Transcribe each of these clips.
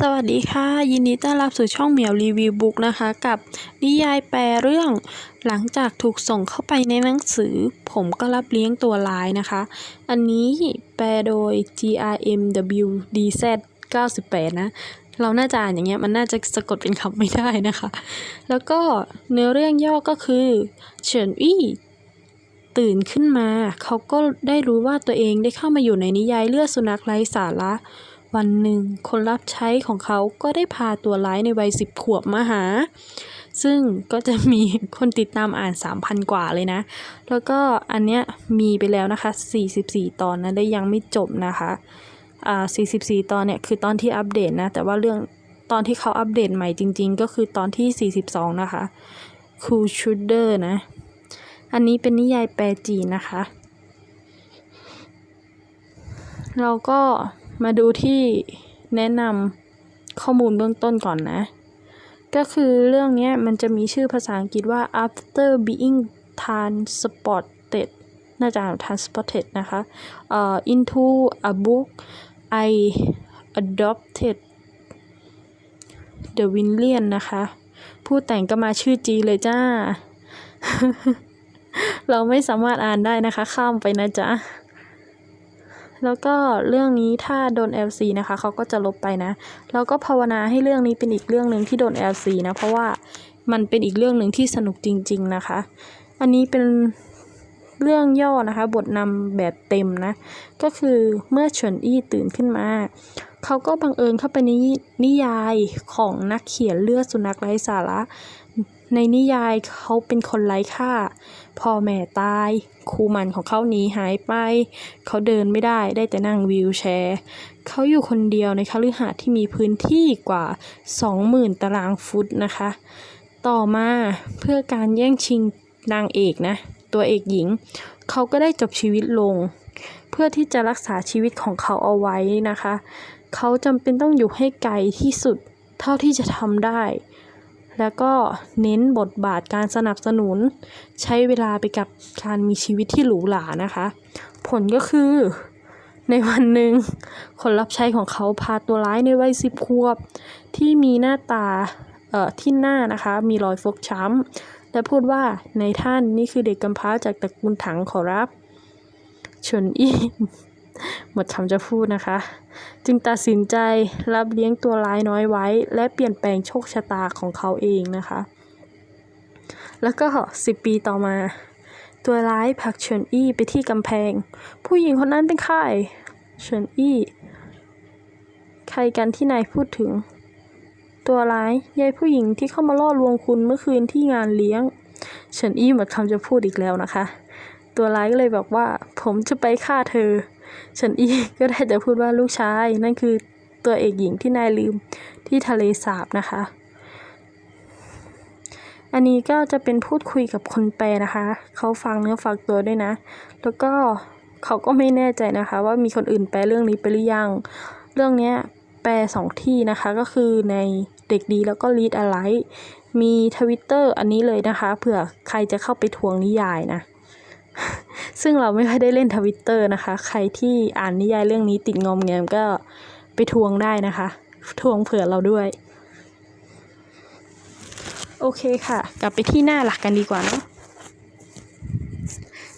สวัสดีค่ะ ยินดีต้อนรับสู่ช่องเหมียวรีวิวบุ๊กนะคะ กับนิยายแปลเรื่อง หลังจากถูกส่งเข้าไปในหนังสือ ผมก็รับเลี้ยงตัวร้ายนะคะ อันนี้แปลโดย GRMWDZ 98 นะ เราน่าจะอ่านอย่างเงี้ยมันน่าจะสะกดเป็นคำไม่ได้นะคะ แล้วก็เนื้อเรื่องย่อก็คือเฉินอี้ตื่นขึ้นมา เขาก็ได้รู้ว่าตัวเองได้เข้ามาอยู่ในนิยายเลือดสุนัขไร้สาระ วันหนึ่ง คนรับใช้ของเขาก็ได้พาตัวร้ายในวัยสิบขวบมาหา ซึ่งก็จะมีคนติดตามอ่าน 3,000 กว่าเลยนะ แล้วก็อันเนี้ยมีไปแล้วนะคะ 44 ตอนนะได้ยังไม่จบนะคะอ่า44 ตอนเนี่ยคือตอนที่อัปเดตนะ แต่ว่าเรื่องตอนที่เขาอัปเดตใหม่จริง ๆ ก็คือตอนที่ 42 นะคะ Cool Shooter นะ อันนี้เป็นนิยายแปลจีนนะคะ เราก็ มาดูที่แนะนำข้อมูลเบื้องต้นก่อนนะ ก็คือเรื่องนี้มันจะมีชื่อภาษาอังกฤษว่า after being transported น่าจะ transported นะคะเอ่อ into a book I adopted the William นะคะ ผู้แต่งก็มาชื่อจีเลยจ้า เราไม่สามารถอ่านได้นะคะ ข้ามไปนะจ๊ะ แล้วก็เรื่องนี้ถ้าโดน LC นะคะเขาก็จะลบไปนะ แล้วก็ภาวนาให้เรื่องนี้เป็นอีกเรื่องหนึ่งที่โดน LC นะเพราะว่ามันเป็นอีกเรื่องหนึ่งที่สนุกจริง ๆนะคะ อันนี้เป็นเรื่องย่อนะคะ บทนำแบบเต็มนะ ก็คือเมื่อเฉินอี้ตื่นขึ้นมาเขาก็บังเอิญเข้าไปในนิยายของนักเขียนเลือดสุนัขไร้สาระ ในนิยายเขาเป็นคนไร้ค่า พ่อแม่ตายครูมันของเขาหนีหายไป เขาเดินไม่ได้ได้แต่นั่งวีลแชร์ เขาอยู่คนเดียวในคฤหาสน์ที่มีพื้นที่กว่า 20,000 ตารางฟุตนะคะ ต่อมาเพื่อการแย่งชิงนางเอกนะ ตัวเอกหญิง เขาก็ได้จบชีวิตลง เพื่อที่จะรักษาชีวิตของเขาเอาไว้นะคะ เขาจำเป็นต้องอยู่ให้ไกลที่สุดเท่าที่จะทำได้ แล้วก็เน้นบทบาทการสนับสนุน ใช้เวลาไปกับการมีชีวิตที่หรูหรานะคะ ผลก็คือในวันหนึ่งคนรับใช้ของเขาพาตัวร้ายในวัยสิบขวบ ที่มีหน้าตาเอ่อที่หน้านะคะ มีรอยฟกช้ำ และพูดว่าในท่านนี่คือเด็กกำพร้าจากตระกูลถังขอรับเฉินอี หมดคำจะพูดนะคะ จึงตัดสินใจรับเลี้ยงตัวร้ายน้อยไว้ และเปลี่ยนแปลงโชคชะตาของเขาเองนะคะ แล้วก็สิบปีต่อมา ตัวร้ายผักเฉินอี้ไปที่กำแพง ผู้หญิงคนนั้นเป็นใครเฉินอี้ใครกันที่นายพูดถึง ตัวร้ายยายผู้หญิงที่เข้ามาล่อลวงคุณเมื่อคืนที่งานเลี้ยงเฉินอี้หมดคำจะพูดอีกแล้วนะคะ ตัวร้ายก็เลยบอกว่า ผมจะไปฆ่าเธอ ฉินอี้ก็ได้แต่พูดว่าลูกชาย นั่นคือตัวเอกหญิงที่นายลืมที่ทะเลสาบนะคะ อันนี้ก็จะเป็นพูดคุยกับคนแปลนะคะ เขาฟังเนื้อฟังตัวด้วยนะ แล้วก็เขาก็ไม่แน่ใจนะคะ ว่ามีคนอื่นแปลเรื่องนี้ไปหรือยัง เรื่องเนี้ยแปลสองที่นะคะก็คือในเด็กดีแล้วก็ read alike มีทวิตเตอร์อันนี้เลยนะคะเผื่อใครจะเข้าไปทวงนิยายนะ ซึ่งเราไม่ค่อยได้เล่นทวิตเตอร์นะคะ ใครที่อ่านนิยายเรื่องนี้ติดงอมแงมก็ไปทวงได้นะคะ ทวงเผื่อเราด้วย โอเคค่ะ กลับไปที่หน้าหลักกันดีกว่าเนะ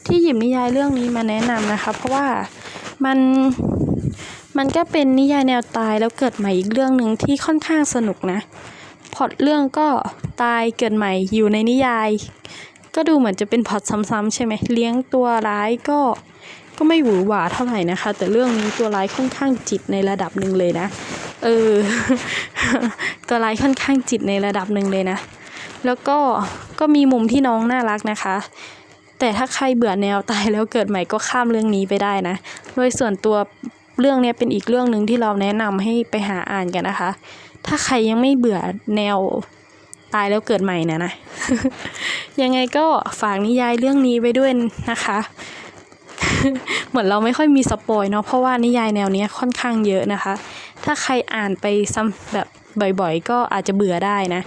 ที่หยิบนิยายเรื่องนี้มาแนะนำนะคะ เพราะว่ามันมันก็เป็นนิยายแนวตายแล้วเกิดใหม่อีกเรื่องหนึ่งที่ค่อนข้างสนุกนะพอตเรื่องก็ตายเกิดใหม่อยู่ในนิยาย ก็ดูเหมือนจะเป็นพอตซ้ำๆใช่ไหมเลี้ยงตัวร้ายก็ก็ไม่หวือหวาเท่าไหร่นะคะ แต่เรื่องนี้ตัวร้ายค่อนข้างจิตในระดับหนึ่งเลยนะเออตัวร้ายค่อนข้างจิตในระดับหนึ่งเลยนะ แล้วก็ก็มีมุมที่น้องน่ารักนะคะ แต่ถ้าใครเบื่อแนวตายแล้วเกิดใหม่ก็ข้ามเรื่องนี้ไปได้นะ โดยส่วนตัวเรื่องนี้เป็นอีกเรื่องหนึ่งที่เราแนะนำให้ไปหาอ่านกันนะคะ ถ้าใครยังไม่เบื่อแนว ตายแล้วเกิดใหม่นะนะ ยังไงก็ฝากนิยายเรื่องนี้ไว้ด้วยนะคะ เหมือนเราไม่ค่อยมีสปอยเนาะเพราะว่านิยายแนวเนี้ยค่อนข้างเยอะนะคะ ถ้าใครอ่านไปซ้ำแบบบ่อยๆ ก็อาจจะเบื่อได้นะ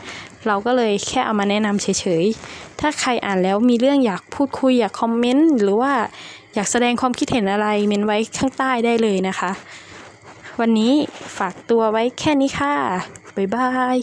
เราก็เลยแค่เอามาแนะนำเฉยๆ ถ้าใครอ่านแล้วมีเรื่องอยากพูดคุยอยากคอมเมนต์หรือว่าอยากแสดงความคิดเห็นอะไรเมนไว้ข้างใต้ได้เลยนะคะ วันนี้ฝากตัวไว้แค่นี้ค่ะ บ๊ายบาย